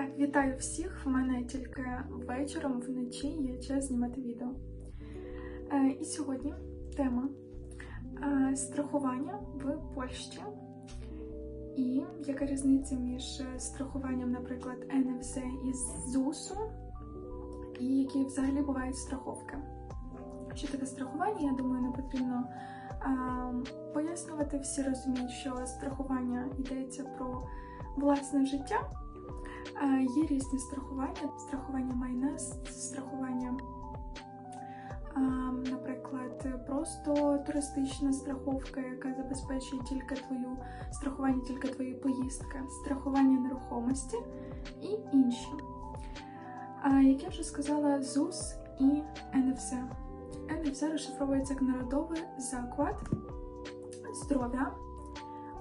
Так, вітаю всіх. В мене тільки вечором вночі є час знімати відео. Е, і сьогодні тема е, страхування в Польщі. І яка різниця між страхуванням, наприклад, НФЗ і ЗУСу, і які взагалі бувають страховки. Що таке страхування, я думаю, не потрібно е, пояснювати. Всі розуміють, що страхування йдеться про власне життя. Є різні страхування, страхування майна, страхування, наприклад, просто туристична страховка, яка забезпечує тільки твою страхування, тільки твої поїздки, страхування нерухомості і інші. Як я вже сказала, ЗУС і НФЗ. НФЗ розшифровується як народовий заклад здоров'я,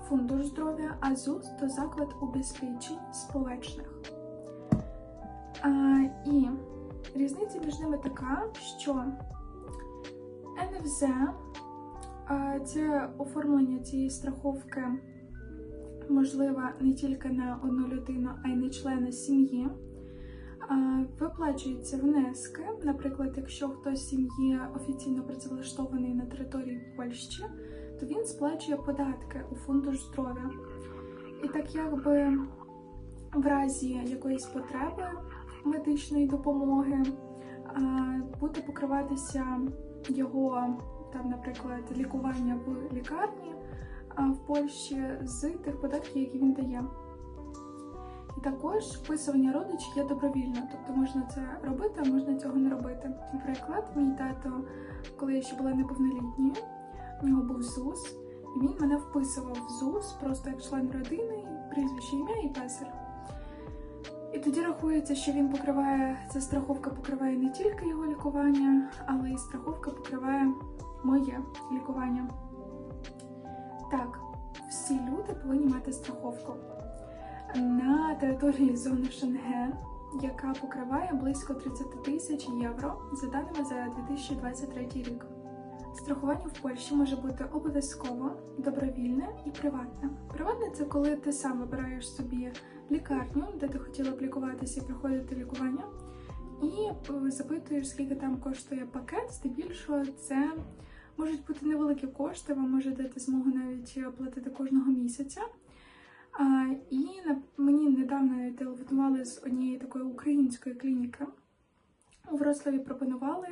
фундуш здоров'я, а ЗУС то заклад убезпечень сполечних. І різниця між ними така, що НФЗ це оформлення цієї страховки можливо не тільки на одну людину, а й на члена сім'ї. Виплачуються внески, наприклад, якщо хтось сім'ї офіційно працевлаштований на території Польщі, то він сплачує податки у фондуш здоров'я. І так якби в разі якоїсь потреби медичної допомоги буде покриватися його, там, наприклад, лікування в лікарні в Польщі з тих податків, які він дає. І також вписування родичів є добровільно, тобто можна це робити, а можна цього не робити. Наприклад, мій тато, коли я ще була неповнолітньою, у нього був ЗУС, і він мене вписував в ЗУС просто як член родини, прізвище ім'я і песар. І тоді рахується, що він покриває, ця страховка покриває не тільки його лікування, але й страховка покриває моє лікування. Так, всі люди повинні мати страховку. На території зони Шенген, яка покриває близько 30 тисяч євро за даними за 2023 рік. Страхування в Польщі може бути обов'язково добровільне і приватне. Приватне це коли ти сам вибираєш собі лікарню, де ти хотіла б лікуватися і проходити лікування, і запитуєш, скільки там коштує пакет. Здебільшого це можуть бути невеликі кошти, вам може дати змогу навіть платити кожного місяця. І мені недавно телефонували з однієї такої української клініки. У Вроцлаві пропонували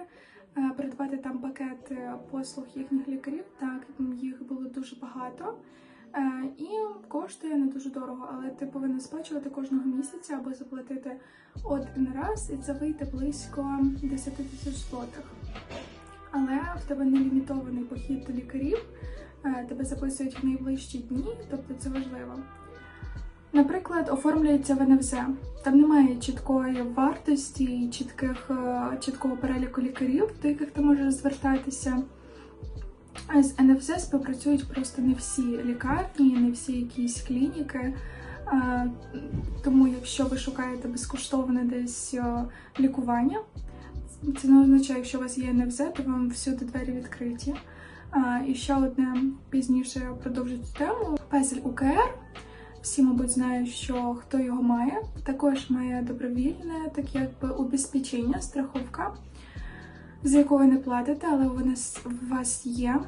придбати там пакет послуг їхніх лікарів. Так, їх було дуже багато. І коштує не дуже дорого, але ти повинна сплачувати кожного місяця або заплатити один раз, і це вийде близько 10 тисяч злотих. Але в тебе не лімітований похід до лікарів, тебе записують в найближчі дні, тобто це важливо. Наприклад, оформлюється в НФЗ. Там немає чіткої вартості чітких, чіткого переліку лікарів, до яких ти можеш звертатися. А з НФЗ співпрацюють просто не всі лікарні, не всі якісь клініки. Тому, якщо ви шукаєте безкоштовне десь лікування, це не означає, що у вас є НФЗ, то вам всюди двері відкриті. І ще одне пізніше продовжу цю тему. Песель УКР. Всі, мабуть, знають, що хто його має. Також має добровільне, так якби убезпечення, страховка, яку ви не платите, але вона у вас є.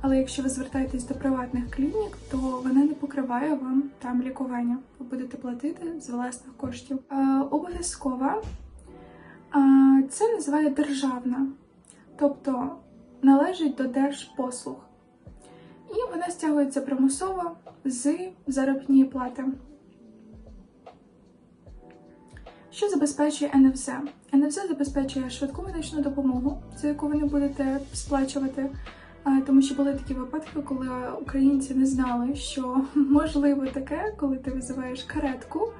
Але якщо ви звертаєтесь до приватних клінік, то вона не покриває вам там лікування. Ви будете платити з власних коштів. Е, Обов'язкова е, це називає державна, тобто належить до держпослуг. І вона стягується примусово з заробітної плати. Що забезпечує НФЗ? НФЗ забезпечує швидку медичну допомогу, за яку ви не будете сплачувати, тому що були такі випадки, коли українці не знали, що можливо таке, коли ти визиваєш каретку,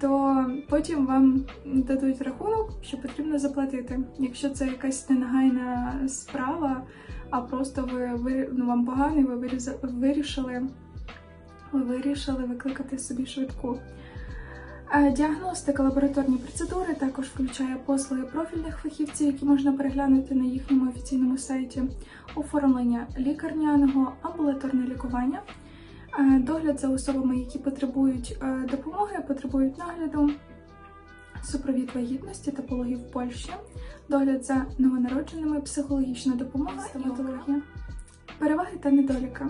то потім вам дадуть рахунок, що потрібно заплатити. Якщо це якась ненагайна справа, а просто ви, ну, вам погано, ви вирішили, ви вирішили викликати собі швидку. Діагностика лабораторні процедури також включає послуги профільних фахівців, які можна переглянути на їхньому офіційному сайті, оформлення лікарняного, амбулаторне лікування, Догляд за особами, які потребують е, допомоги, потребують нагляду, супровід вагітності та пологів в Польщі, догляд за новонародженими, психологічна допомога, стоматологія. Переваги та недоліки.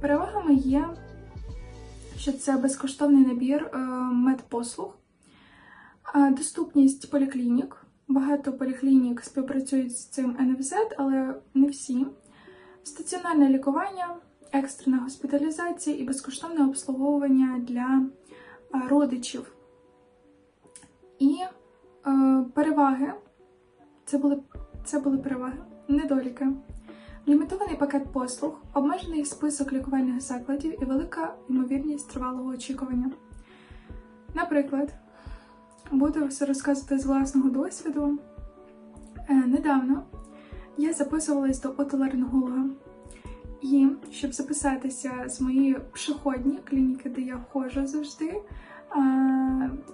Перевагами є, що це безкоштовний набір е, медпослуг, доступність поліклінік. Багато поліклінік співпрацюють з цим НФЗ, але не всі. Стаціонарне лікування, екстрена госпіталізація і безкоштовне обслуговування для е, родичів. І е, переваги це були, це були переваги, недоліки. Лімітований пакет послуг, обмежений список лікувальних закладів і велика ймовірність тривалого очікування. Наприклад, буду все розказувати з власного досвіду. Е, недавно я записувалась до отоларинголога. І щоб записатися з моєї пшеходні клініки, де я ходжу завжди,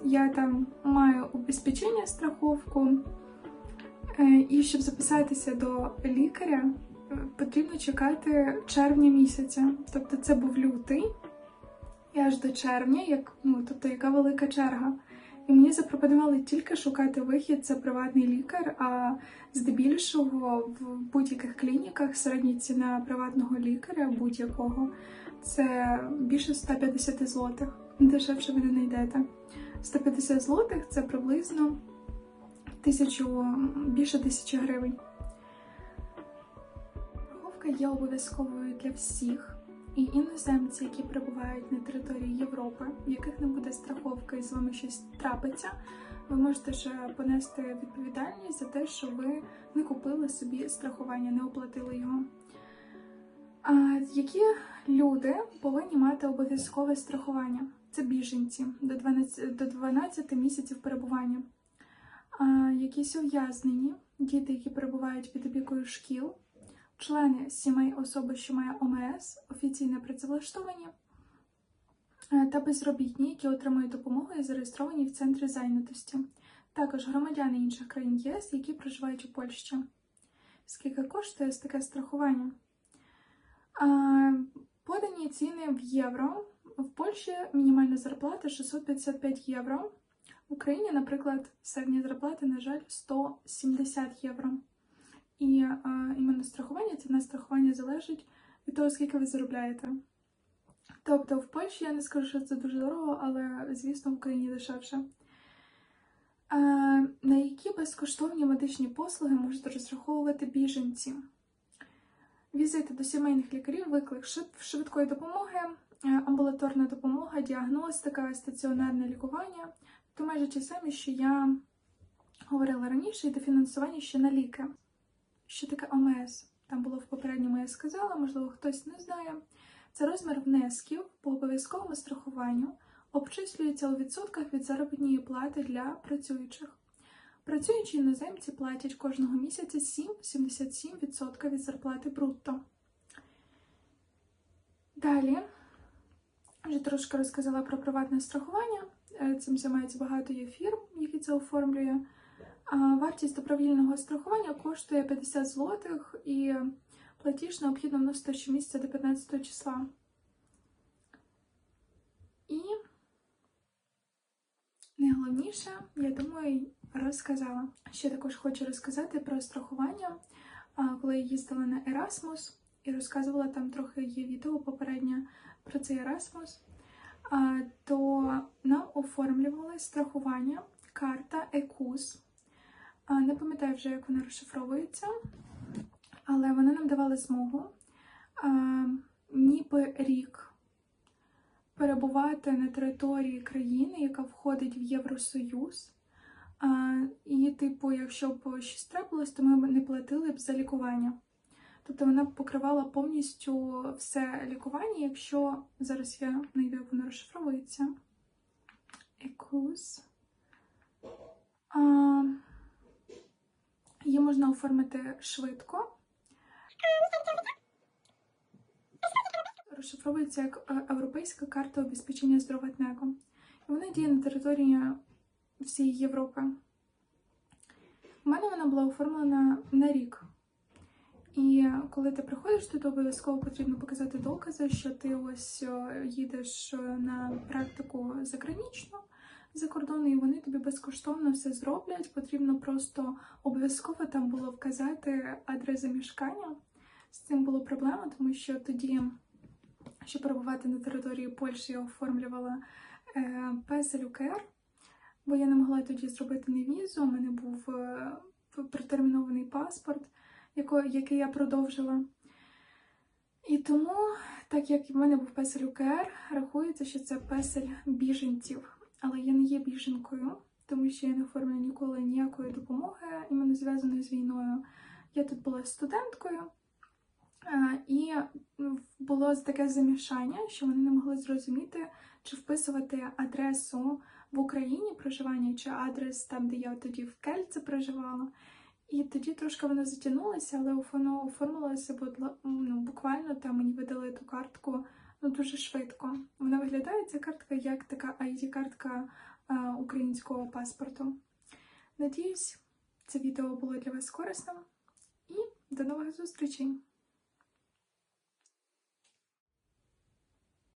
я там маю убезпечення страховку. Е, І щоб записатися до лікаря, е, потрібно чекати червня місяця. Тобто це був лютий, і аж до червня, як, ну, тобто яка велика черга. І мені запропонували тільки шукати вихід, це приватний лікар, а здебільшого в будь-яких клініках середня ціна приватного лікаря будь-якого це більше 150 злотих. Дешевше ви не знайдете. 150 злотих це приблизно тисячу, більше тисячі гривень. Страховка є обов'язковою для всіх. І іноземці, які перебувають на території Європи, в яких не буде страховки і з вами щось трапиться, ви можете ще понести відповідальність за те, що ви не купили собі страхування, не оплатили його. А які люди повинні мати обов'язкове страхування? Це біженці до 12, до 12 місяців перебування, якісь ув'язнені, діти, які перебувають під опікою шкіл члени сімей особи, що має ОМС, офіційно працевлаштовані е, та безробітні, які отримують допомогу і зареєстровані в центрі зайнятості, також громадяни інших країн ЄС, які проживають у Польщі. Скільки коштує таке страхування? Подані ціни в євро. В Польщі мінімальна зарплата 655 євро. В Україні, наприклад, середня зарплата, на жаль, 170 євро. І е, іменно страхування, ціна страхування залежить від того, скільки ви заробляєте. Тобто в Польщі я не скажу, що це дуже дорого, але, звісно, в Україні дешевше. Е, на які безкоштовні медичні послуги можуть розраховувати біженці? Візити до сімейних лікарів, виклик швидкої допомоги, амбулаторна допомога, діагностика, стаціонарне лікування. То майже ті самі, що я говорила раніше, і дофінансування ще на ліки. Що таке ОМС? Там було в попередньому, я сказала, можливо, хтось не знає. Це розмір внесків по обов'язковому страхуванню обчислюється у відсотках від заробітної плати для працюючих. Працюючі іноземці платять кожного місяця 7-77% від зарплати брутто. Далі, вже трошки розказала про приватне страхування. Е, Цим займається багато є фірм, які це оформлює. Вартість добровільного страхування коштує 50 злотих і платіж необхідно вносити щомісяця до 15 числа. І найголовніше, я думаю, розказала. Ще також хочу розказати про страхування, коли я їздила на Erasmus і розказувала там трохи є відео попереднє про цей Erasmus, то нам оформлювали страхування карта ECUS. Не пам'ятаю вже, як вона розшифровується, але вони нам давали змогу ніби рік перебувати на території країни, яка входить в Євросоюз. І, типу, якщо б щось трапилось, то ми б не платили б за лікування. Тобто вона покривала повністю все лікування, якщо зараз я знайду, як воно розшифровується. Екус. Її можна оформити швидко. Розшифровується як е, Європейська карта обезпечення здоров'ятнего. І вона діє на території всієї Європи. У мене вона була оформлена на рік. І коли ти приходиш туди, обов'язково потрібно показати докази, що ти ось е, їдеш е, на практику загранічну за кордону, і вони тобі безкоштовно все зроблять. Потрібно просто обов'язково там було вказати адрес замішкання. З цим було проблема, тому що тоді, щоб перебувати на території Польщі, я оформлювала песель УКР, бо я не могла тоді зробити не візу. У мене був е, протермінований паспорт, який я продовжила. І тому, так як в мене був песель УКР, рахується, що це песель біженців. Але я не є біженкою, тому що я не оформила ніколи ніякої допомоги, іменно зв'язаної з війною. Я тут була студенткою, е, і було таке замішання, що вони не могли зрозуміти, чи вписувати адресу в Україні проживання, чи адрес там, де я тоді в Кельце проживала. І тоді трошки воно затягнулося, але воно оформилося ну, буквально там мені видали ту картку ну, дуже швидко. Вона виглядає ця картка як така ID-картка е, українського паспорту. Надіюсь, це відео було для вас корисним і до нових зустрічей!